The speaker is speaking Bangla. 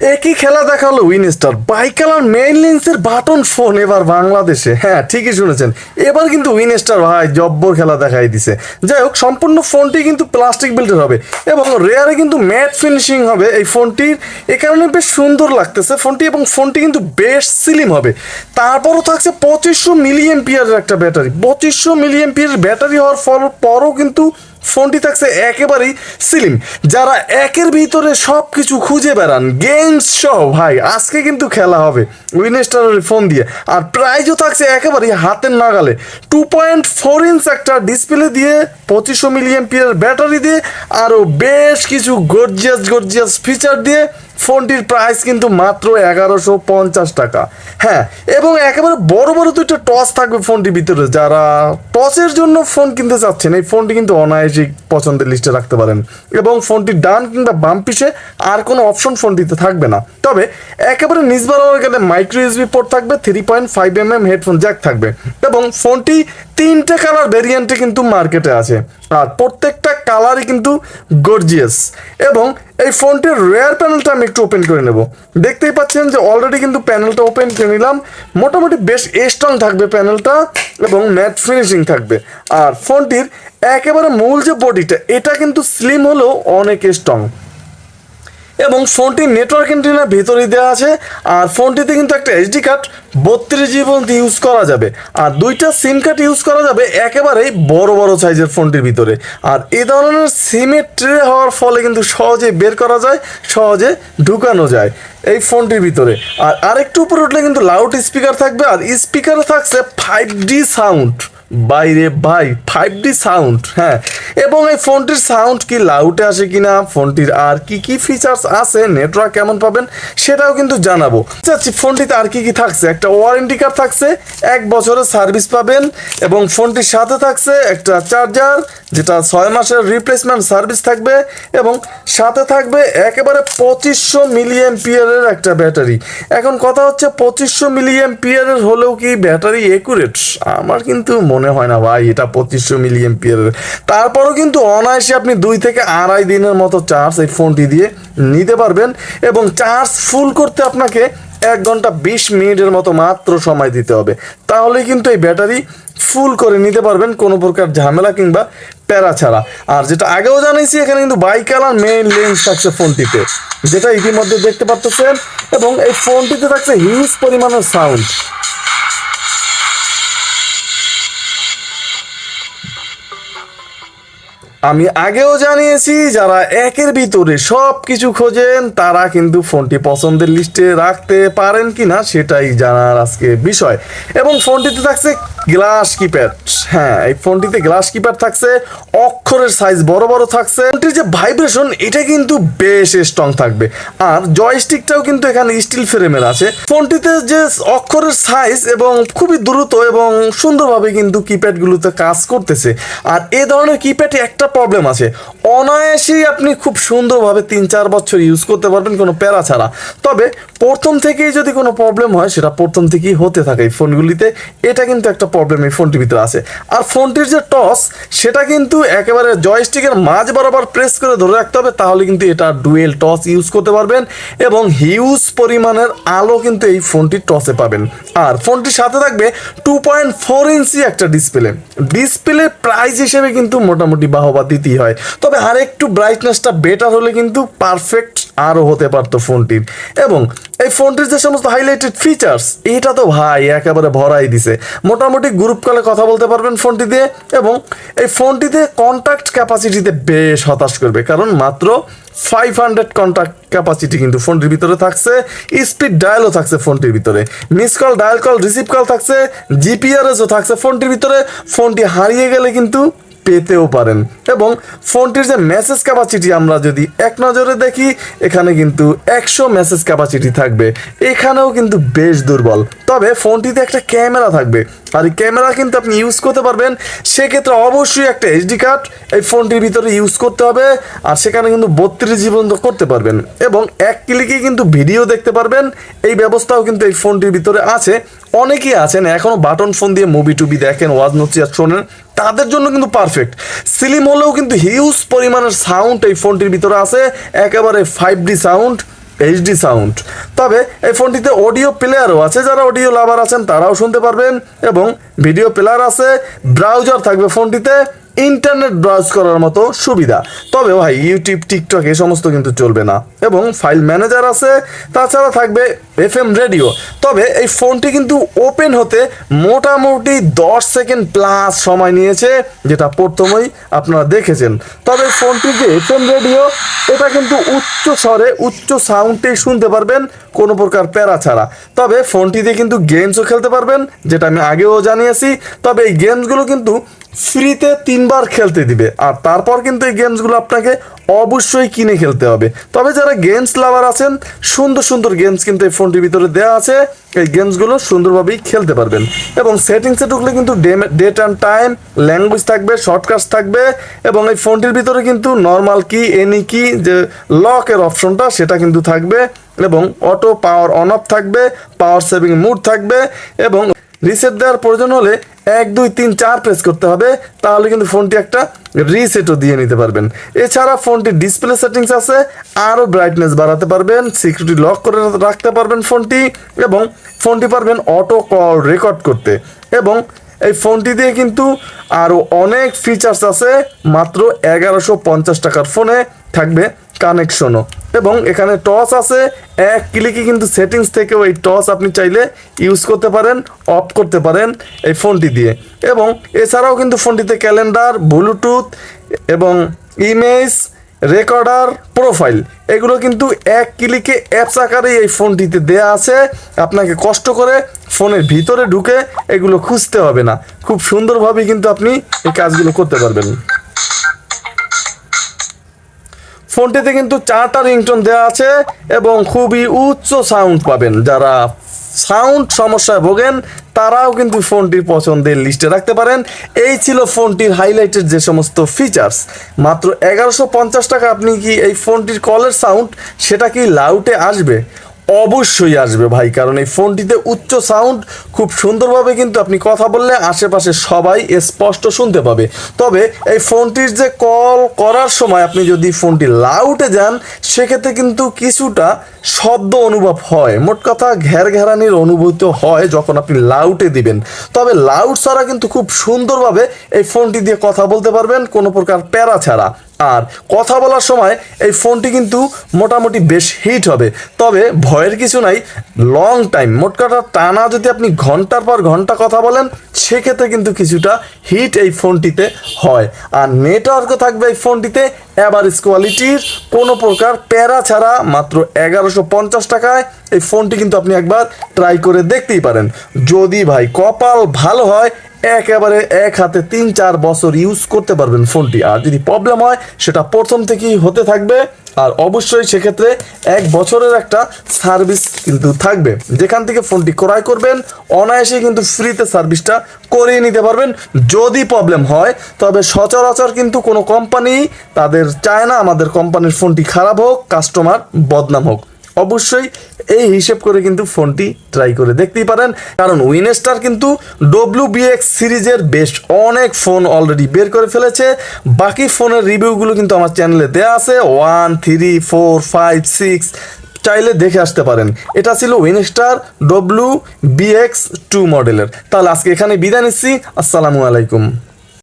একই খেলা দেখাল উইনস্টার বাইকালার মেইন লেন্সের বাটন ফোন এবার বাংলাদেশে। হ্যাঁ ঠিকই শুনেছেন। এবার কিন্তু উইনস্টার ভাই জব্বর খেলা দেখাই দিছে। যাই হোক, সম্পূর্ণ ফোনটি কিন্তু প্লাস্টিক বিল্ডের হবে এবং রেয়ারে কিন্তু ম্যাট ফিনিশিং হবে এই ফোনটির। এ কারণে বেশ সুন্দর লাগতেছে ফোনটি এবং ফোনটি কিন্তু বেশ সিলিম হবে। তারপরও থাকছে পঁচিশশো মিলিয়ন পিয়ারের একটা ব্যাটারি। পঁচিশশো মিলিয়ন পিয়ারের ব্যাটারি হওয়ার পরও কিন্তু ফোনটি থাকছে একেবারেই সিলিম যারা একের ভিতরে সব কিছু খুঁজে বেড়ান গেমস সহ, ভাই, আজকে কিন্তু খেলা হবে উইনেস্টারের ফোন দিয়ে। আর প্রাইজও থাকছে একেবারেই হাতের নাগালে। টু পয়েন্ট ফোর ইঞ্চ একটা ডিসপ্লে দিয়ে, পঁচিশশো মিলিয়ন পিয়ার ব্যাটারি দিয়ে, আরও বেশ কিছু গর্জিয়াস গর্জিয়াস ফিচার দিয়ে ফোনটির প্রাইস কিন্তু মাত্র এগারোশো পঞ্চাশ টাকা। হ্যাঁ এবং একেবারে বড় বড় দুইটা টস থাকবে ফোনটির ভিতরে। যারা টসের জন্য ফোন কিনতে চাচ্ছেন, এই ফোনটি কিন্তু অনায়াসই পছন্দের লিস্টে রাখতে পারেন। এবং ফোনটির ডান কিংবা বাম পিসে আর কোনো অপশন ফোনটিতে থাকবে না। তবে একেবারে নিজ বাড়ানোর গেলে মাইক্রো ইউএসবি পোর্ট থাকবে three point five M M headphone jack থাকবে। এবং ফোনটি তিনটে কালার ভেরিয়েন্টে কিন্তু মার্কেটে আছে। আর প্রত্যেকটা কালারই কিন্তু গর্জিয়াস এবং এই ফোনটির রেয়ার প্যানেলটা আমি একটু ওপেন করে নেব। দেখতেই পাচ্ছেন যে অলরেডি কিন্তু প্যানেলটা ওপেন করে নিলাম। মোটামুটি বেশ স্ট্রং থাকবে প্যানেলটা এবং ম্যাট ফিনিশিং থাকবে। আর ফোনটির একেবারে মূল যে বডিটা এটা কিন্তু স্লিম হলেও অনেক স্ট্রং এবং ফোনটির নেটওয়ার্ক এন্টিনা ভেতরে দেওয়া আছে। আর ফোনটিতে কিন্তু একটা এইচডি কার্ড বত্রিশ জিবি পর্যন্ত ইউজ করা যাবে। আর দুইটা সিম কার্ড ইউজ করা যাবে একেবারেই বড় বড় সাইজের ফোনটির ভিতরে। আর এই ধরনের সিমের ট্রে হওয়ার ফলে কিন্তু সহজে বের করা যায়, সহজে ঢুকানো যায় এই ফোনটির ভিতরে। আর আরেকটু উপরে উঠলে কিন্তু লাউড স্পিকার থাকবে, আর স্পিকারে থাকছে ফাইভ ডি সাউন্ড বাইরে, ভাই ফাইভ ডি সাউন্ড হ্যাঁ। এবং এই ফোনটির সাউন্ড কি লাউটে আসে কি না ফোনটির আর কি কি ফিচার্স আছে নেটওয়ার্ক কেমন পাবেন, সেটাও কিন্তু জানাব। চাচ্ছি, ফোনটিতে আর কি কি থাকছে? একটা ওয়ারেন্টি কার্ড থাকছে, এক বছরের সার্ভিস পাবেন, এবং ফোনটির সাথে থাকছে একটা চার্জার যেটা ছয় মাসের রিপ্লেসমেন্ট সার্ভিস থাকবে, এবং সাথে থাকবে একেবারে পঁচিশশো মিলিয়ন পিয়ারের একটা ব্যাটারি। এখন কথা হচ্ছে, পঁচিশশো মিলিয়ন পিয়ারের হলেও কি ব্যাটারি একুরেট আমার কিন্তু মনে হয় না, ভাই, এটা পঁচিশশো মিলিয়ন পিয়ারের তারপরও কিন্তু অনায়াসে আপনি দুই থেকে আড়াই দিনের মতো চার্জ এই ফোনটি দিয়ে নিতে পারবেন এবং চার্জ ফুল করতে আপনাকে এক ঘণ্টা বিশ মিনিটের মতো মাত্র সময় দিতে হবে। তাহলে কিন্তু এই ব্যাটারি ফুল করে নিতে পারবেন কোনো প্রকার ঝামেলা কিংবা প্যারা ছাড়া। আর যেটা আগেও জানিয়েছি, এখানে কিন্তু বাইকালার মেইন লেন্স থাকছে ফোনটিতে যেটা ইতিমধ্যে দেখতে পাচ্ছেন এবং এই ফোনটিতে থাকছে হিউজ পরিমাণের সাউন্ড আমি আগেও জানিয়েছি, যারা একের ভিতরে সব কিছু খোঁজেন, তারা কিন্তু ফোনটি পছন্দের লিস্টে রাখতে পারেন কি না সেটাই জানার আজকে বিষয়। এবং ফোনটিতে থাকছে গ্লাস কিপ্যাড হ্যাঁ এই ফোনটিতে গ্লাস কিপ্যাড থাকছে, অক্ষরের সাইজ বড় বড় থাকছে। ফোনটির যে ভাইব্রেশন এটা কিন্তু বেশ স্ট্রং থাকবে। আর জয়স্টিকটাও কিন্তু এখানে স্টিল ফ্রেমের আছে। ফোনটিতে যে অক্ষরের সাইজ এবং খুবই দ্রুত এবং সুন্দরভাবে কিন্তু কিপ্যাডগুলোতে কাজ করতেছে। আর এ ধরনের কিপ্যাডে একটা প্রবলেম আছে। অনায়াসেই আপনি খুব সুন্দরভাবে তিন চার বছর ইউজ করতে পারবেন কোনো প্যারা ছাড়া। তবে প্রথম থেকেই যদি কোনো প্রবলেম হয়, সেটা প্রথম থেকেই হতে থাকে এই ফোনগুলিতে এটা কিন্তু একটা প্রবলেম এই ফোনটির ভিতরে আছে। আর ফোনটির যে টস সেটা কিন্তু একেবারে জয়স্টিকের মাঝ বরাবর প্রেস করে ধরে রাখতে হবে, তাহলে কিন্তু এটা ডুয়েল টস ইউজ করতে পারবেন এবং হিউজ পরিমাণের আলো কিন্তু এই ফোনটির টসে পাবেন। আর ফোনটির সাথে থাকবে টু পয়েন্ট ফোর ইঞ্চি একটা ডিসপ্লে ডিসপ্লে প্রাইস হিসেবে কিন্তু মোটামুটি বাহবা দিতেই হয়। তবে আর একটু ব্রাইটনেসটা বেটার হলে কিন্তু পারফেক্ট আরও হতে পারতো ফোনটির এবং এই ফোনটির যে সমস্ত হাইলাইটেড ফিচার্স এটা তো ভাই একেবারে ভরাই দিছে। মোটামুটি গ্রুপ কলে কথা বলতে পারবেন ফোনটি দিয়ে এবং এই ফোনটিতে কন্ট্যাক্ট ক্যাপাসিটিতে বেশ হতাশ করবে। কারণ মাত্র ফাইভ হান্ড্রেড কন্ট্যাক্ট ক্যাপাসিটি কিন্তু ফোনটির ভিতরে থাকছে স্পিড ডায়ালও থাকছে ফোনটির ভিতরে। Miss call dial call receive call থাকছে জিপিআরএসও থাকছে ফোনটির ভিতরে। ফোনটি হারিয়ে গেলে কিন্তু পেতেও পারেন। এবং ফোনটির যে মেসেজ ক্যাপাসিটি আমরা যদি এক নজরে দেখি, এখানে কিন্তু একশো মেসেজ ক্যাপাসিটি থাকবে। এখানেও কিন্তু বেশ দুর্বল। তবে ফোনটিতে একটা ক্যামেরা থাকবে। আর ক্যামেরা কিন্তু আপনি ইউজ করতে পারবেন। সেক্ষেত্রে অবশ্যই একটা এইচডি কার্ড এই ফোনটির ভিতরে ইউজ করতে হবে আর সেখানে কিন্তু বত্রিশ জীবন করতে পারবেন এবং এক ক্লিকে কিন্তু ভিডিও দেখতে পারবেন। এই ব্যবস্থাও কিন্তু এই ফোনটির ভিতরে আছে। অনেকেই আছেন এখনও বাটন ফোন দিয়ে মুভি টুবি দেখেন, ওয়াজ নচিয়া শোনেন, তাদের জন্য কিন্তু পারফেক্ট সিলিম হলেও কিন্তু হিউজ পরিমাণের সাউন্ড এই ফোনটির ভিতরে আছে। একেবারে five D sound HD sound তবে এই ফোনটিতে অডিও প্লেয়ারও আছে, যারা অডিও লাভার আছেন তারাও শুনতে পারবেন এবং ভিডিও প্লেয়ার আছে ব্রাউজার থাকবে ফোনটিতে। ইন্টারনেট ব্রাউজ করার মতো সুবিধা। তবে ভাই ইউটিউব টিকটক এই সমস্ত কিন্তু চলবে না। এবং ফাইল ম্যানেজার আছে, তাছাড়া থাকবে এফ এম রেডিও তবে এই ফোনটি কিন্তু ওপেন হতে মোটামুটি দশ সেকেন্ড প্লাস সময় নিয়েছে, যেটা প্রথমেই আপনারা দেখেছেন। তবে ফোনটি যে এফ এম রেডিও এটা কিন্তু উচ্চ স্বরে উচ্চ সাউন্ডেই শুনতে পারবেন, কোনো প্রকার প্যারা ছাড়া। তবে ফোনটিতে কিন্তু গেমসও খেলতে পারবেন, যেটা আমি আগেও জানিয়েছি। তবে এই গেমসগুলো কিন্তু ফ্রিতে তিনবার খেলতে দিবে। আর তারপর কিন্তু এই গেমসগুলো আপনাকে অবশ্যই কিনে খেলতে হবে। তবে যারা গেমস লাভার আছেন, সুন্দর সুন্দর গেমস কিন্তু এই ফোনটির ভিতরে দেওয়া আছে। এই গেমসগুলো সুন্দরভাবেই খেলতে পারবেন। এবং সেটিংসে ঢুকলে কিন্তু ডেট অ্যান্ড টাইম, ল্যাঙ্গুয়েজ থাকবে শর্টকাস্ট থাকবে। এবং এই ফোনটির ভিতরে কিন্তু নর্মাল কি, এনি কি, যে লকের অপশনটা সেটা কিন্তু থাকবে। এবং অটো পাওয়ার অন অফ থাকবে, পাওয়ার সেভিং মুড থাকবে। এবং রিসেট দেওয়ার প্রয়োজন হলে এক, দুই, তিন, চার প্রেস করতে হবে, তাহলে কিন্তু ফোনটি একটা রিসেটও দিয়ে নিতে পারবেন। এছাড়া ফোনটির ডিসপ্লে সেটিংস আছে, আরও ব্রাইটনেস বাড়াতে পারবেন সিকিউরিটি লক করে রাখতে পারবেন ফোনটি, এবং ফোনটি পারবেন অটো কল রেকর্ড করতে। এবং এই ফোনটি দিয়ে কিন্তু আরও অনেক ফিচার্স আছে, মাত্র এগারোশো পঞ্চাশ টাকার ফোনে থাকবে কানেকশনও। এবং এখানে টস আছে, এক ক্লিকে কিন্তু সেটিংস থেকেও এই টস আপনি চাইলে ইউজ করতে পারেন, অফ করতে পারেন এই ফোনটি দিয়ে। এবং এছাড়াও কিন্তু ফোনটিতে ক্যালেন্ডার, ব্লুটুথ এবং ইমেজ, রেকর্ডার, প্রোফাইল, এগুলো কিন্তু এক ক্লিকে অ্যাপস আকারে এই ফোনটিতে দেয়া আছে। আপনাকে কষ্ট করে ফোনের ভিতরে ঢুকে এগুলো খুঁজতে হবে না। খুব সুন্দরভাবে কিন্তু আপনি এই কাজগুলো করতে পারবেন। ফোনটিতে কিন্তু চারটা রিংটোন দেওয়া আছে এবং খুবই উচ্চ সাউন্ড পাবেন। যারা সাউন্ড সমস্যায় ভোগেন, তারাও কিন্তু ফোনটির পছন্দের লিস্টে রাখতে পারেন। এই ছিল ফোনটির হাইলাইটের যে সমস্ত ফিচার্স মাত্র এগারোশো পঞ্চাশ টাকা আপনি কি এই ফোনটির কলের সাউন্ড সেটা কি লাউটে আসবে? অবশ্যই আসবে ভাই, কারণ এই ফোনটিতে উচ্চ সাউন্ড খুব সুন্দরভাবে কিন্তু আপনি কথা বললে আশেপাশে সবাই স্পষ্ট শুনতে পাবে। তবে এই ফোনটির যে কল করার সময় আপনি যদি ফোনটি লাউটে যান, সেক্ষেত্রে কিন্তু কিছুটা শব্দ অনুভব হয়। মোট কথা ঘের ঘেরানির অনুভূতি হয় যখন আপনি লাউটে দিবেন। তবে লাউড ছাড়া কিন্তু খুব সুন্দরভাবে এই ফোনটি দিয়ে কথা বলতে পারবেন, কোনো প্রকার প্যারা ছাড়া। আর কথা বলার সময় এই ফোনটি কিন্তু মোটামুটি বেশ হিট হবে। তবে ভয়ের কিছু নাই লং টাইম মোটকাটা টানা যদি আপনি ঘণ্টার পর ঘণ্টা কথা বলেন, সেক্ষেত্রে কিন্তু কিছুটা হিট এই ফোনটিতে হয়। আর নেটওয়ার্কও থাকবে এই ফোনটিতে অ্যাভারেজ কোয়ালিটির কোনো প্রকার প্যারা ছাড়া মাত্র এগারোশো পঞ্চাশ টাকায় এই ফোনটি কিন্তু আপনি একবার ট্রাই করে দেখতেই পারেন। যদি ভাই কপাল ভালো হয়, একেবারে এক হাতে তিন চার বছর ইউজ করতে পারবেন ফোনটি আর যদি প্রবলেম হয়, সেটা প্রথম থেকেই হতে থাকবে। আর অবশ্যই সেক্ষেত্রে এক বছরের একটা সার্ভিস কিন্তু থাকবে। যেখান থেকে ফোনটি ক্রয় করবেন অনায়াসে কিন্তু ফ্রিতে সার্ভিসটা করিয়ে নিতে পারবেন। যদি প্রবলেম হয়, তবে সচরাচর কিন্তু কোনো কোম্পানি তাদের চায় না আমাদের কোম্পানির ফোনটি খারাপ হোক কাস্টমার বদনাম হোক। অবশ্যই এই হিসেব করে কিন্তু ফোনটি ট্রাই করে দেখতেই পারেন। কারণ উইনেস্টার কিন্তু ডব্লিউ বিএক্স সিরিজের বেশ অনেক ফোন অলরেডি বের করে ফেলেছে। বাকি ফোনের রিভিউগুলো কিন্তু আমার চ্যানেলে দেওয়া আছে। One three four five six চাইলে দেখে আসতে পারেন। এটা ছিল উইনস্টার ডব্লিউ বিএক্স টু মডেলের তাহলে আজকে এখানে বিদায় নিচ্ছি। আসসালামু আলাইকুম।